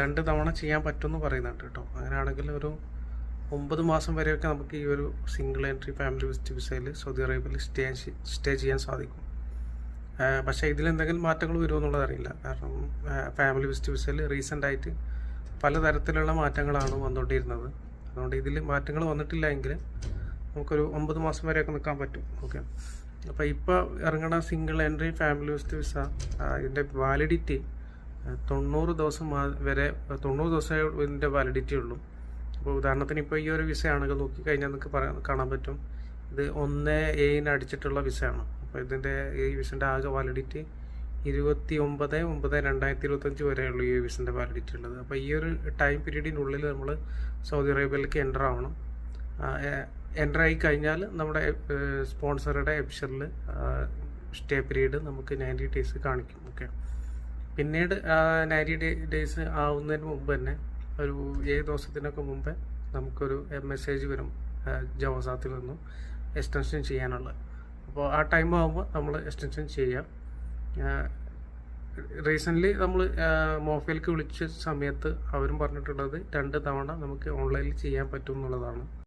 രണ്ട് തവണ ചെയ്യാൻ പറ്റുമെന്ന് പറയുന്നുണ്ട് കേട്ടോ. അങ്ങനെയാണെങ്കിൽ ഒരു ഒമ്പത് മാസം വരെയൊക്കെ നമുക്ക് ഈ ഒരു സിംഗിൾ എൻട്രി ഫാമിലി വിസിറ്റ് വിസയിൽ സൗദി അറേബ്യയിൽ സ്റ്റേ സ്റ്റേ ചെയ്യാൻ സാധിക്കും. പക്ഷേ പക്ഷേ ഇതിലെന്തെങ്കിലും മാറ്റങ്ങൾ വരുമോ എന്നുള്ളത് അറിയില്ല. കാരണം ഫാമിലി വിസിറ്റ് വിസയിൽ റീസെന്റ് ആയിട്ട് പലതരത്തിലുള്ള മാറ്റങ്ങളാണ് വന്നുകൊണ്ടിരുന്നത്. അതുകൊണ്ട് ഇതിൽ മാറ്റങ്ങൾ വന്നിട്ടില്ല എങ്കിൽ നമുക്കൊരു ഒമ്പത് മാസം വരെയൊക്കെ നിൽക്കാൻ പറ്റും. ഓക്കെ? അപ്പോൾ ഇപ്പോൾ ഇറങ്ങണ single entry family visit visa ഇതിന്റെ വാലിഡിറ്റി തൊണ്ണൂറ് ദിവസം വരെ തൊണ്ണൂറ് ദിവസമേ വാലിഡിറ്റി ഉള്ളൂ. അപ്പോൾ ഉദാഹരണത്തിന് ഇപ്പോൾ ഈ ഒരു വിസ വിസയാണെങ്കിൽ നോക്കിക്കഴിഞ്ഞാൽ നിങ്ങൾക്ക് പറയാൻ കാണാൻ പറ്റും. ഇത് ഒന്ന് ഏഴിന് അടിച്ചിട്ടുള്ള വിസയാണ്. അപ്പോൾ ഇതിന്റെ ഈ വിസന്റെ ആകെ വാലിഡിറ്റി ഇരുപത്തി ഒമ്പത് ഒമ്പത് രണ്ടായിരത്തി ഇരുപത്തഞ്ച് വരെയുള്ളൂ ഈ വിസന്റെ വാലിഡിറ്റി ഉള്ളത്. അപ്പോൾ ഈ ഒരു ടൈം പീരീഡിനുള്ളിൽ നമ്മൾ സൗദി അറേബ്യയിലേക്ക് എന്റർ ആവണം. എന്റർ ആയി കഴിഞ്ഞാൽ നമ്മുടെ സ്പോൺസറുടെ എപ്പിഷറിൽ സ്റ്റേ പീരീഡ് നമുക്ക് നയന്റി ഡേയ്സ് കാണിക്കും. ഓക്കെ പിന്നീട് നയന്റി ഡേ ഡേയ്സ് ആവുന്നതിന് മുമ്പ് തന്നെ ഒരു ഏഴ് ദിവസത്തിനൊക്കെ മുമ്പേ നമുക്കൊരു മെസ്സേജ് വരും ജവസാത്തിൽ നിന്നും എക്സ്റ്റൻഷൻ ചെയ്യാനുള്ളത്. അപ്പോൾ ആ ടൈം ആകുമ്പോൾ നമ്മൾ എക്സ്റ്റൻഷൻ ചെയ്യാം. റീസെന്റ്ലി നമ്മൾ മോഫയിലേക്ക് വിളിച്ച സമയത്ത് അവരും പറഞ്ഞിട്ടുള്ളത് രണ്ട് തവണ നമുക്ക് ഓൺലൈനിൽ ചെയ്യാൻ പറ്റും എന്നുള്ളതാണ്.